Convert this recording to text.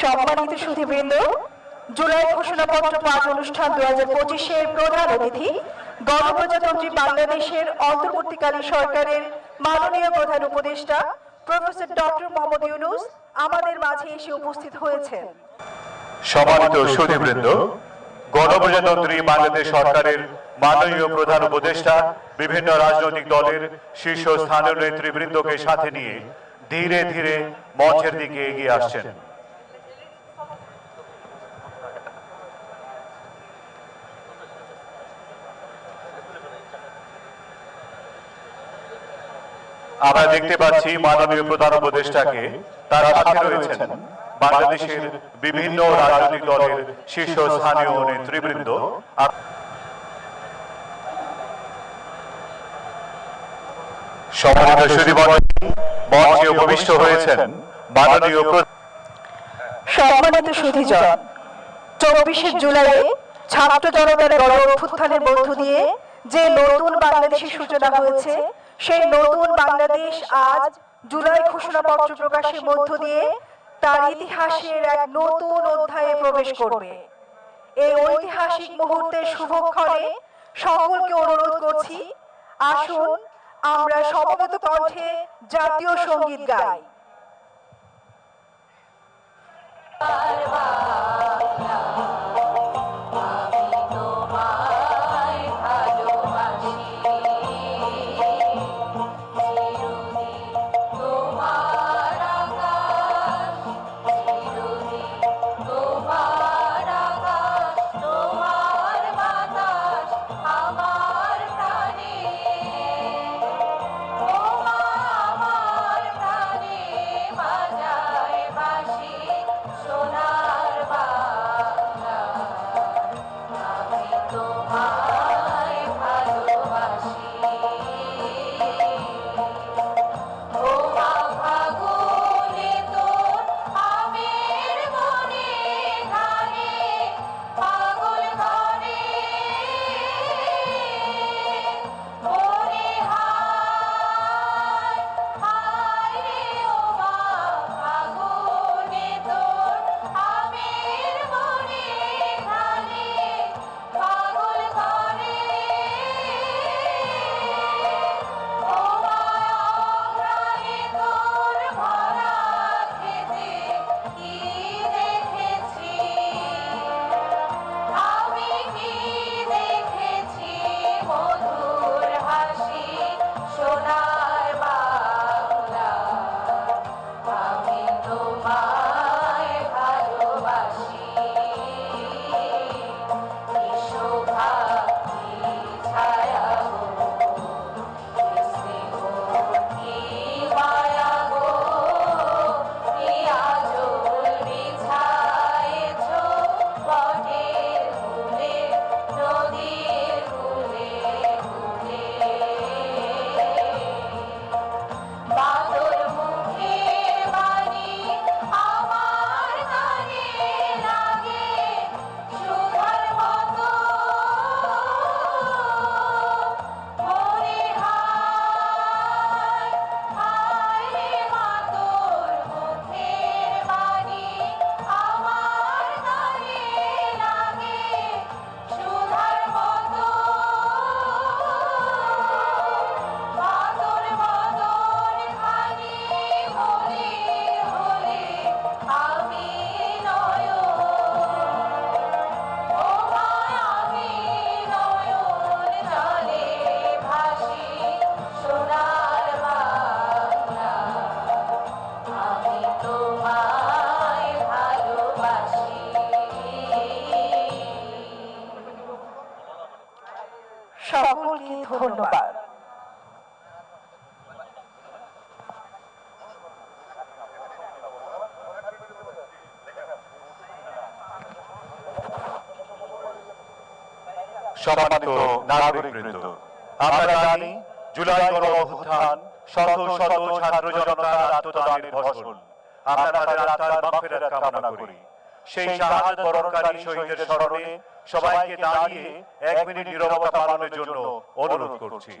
সম্মানিত সুধীবৃন্দ জুলাই ঘোষণাপত্র পাঠ অনুষ্ঠান দু হাজার প্রধান অতিথি, গণপ্রজাতন্ত্রী বাংলাদেশের অন্তর্বর্তীকালীন সরকারের মাননীয় প্রধান উপদেষ্টা, প্রফেসর ডক্টর মোহাম্মদ ইউনুস আমাদের মাঝে এসে উপস্থিত সম্মানিত সুধীবৃন্দ গণপ্রজাতন্ত্রী বাংলাদেশ সরকারের মাননীয় প্রধান উপদেষ্টা, বিভিন্ন রাজনৈতিক দলের শীর্ষস্থানীয় নেতৃবৃন্দকে সাথে নিয়ে ধীরে ধীরে মঞ্চের দিকে এগিয়ে আসছেন। আমরা দেখতে পাচ্ছি মাননীয় প্রধান উপদেষ্টাকে। তারা সাথে রয়েছেন বাংলাদেশের বিভিন্ন রাজনৈতিক দলের শীর্ষস্থানীয় নেতৃবৃন্দ। সম্মানিত মঞ্চে উপবিষ্ট হয়েছেন মাননীয় সম্মানিত সুধীজন, চব্বিশে জুলাই ছাত্র জনতার গণ অভ্যুত্থানের মধ্য দিয়ে যে নতুন বাংলাদেশের সূচনা হয়েছে সেই নতুন বাংলাদেশ আজ জুলাই ঘোষণাপত্র প্রকাশের মধ্য দিয়ে তার ইতিহাসের এক নতুন অধ্যায়ে প্রবেশ করবে। এই ঐতিহাসিক মুহূর্তের শুভক্ষণে সকলকে অনুরোধ করছি, আসুন আমরা সমবেত কণ্ঠে জাতীয় সংগীত গাই। সকলকে ধন্যবাদ। সম্মানিত নাগরিকবৃন্দ, আমরা জানি জুলাই গণ শত শত ছাত্র জনতার ফসল আমরা তাদের আত্মার কামনা করি। সেই শাহাদ বরণকারী শহীদের স্মরণে সবাইকে দাঁড়িয়ে এক মিনিট নীরবতা পালনের জন্য অনুরোধ করছি।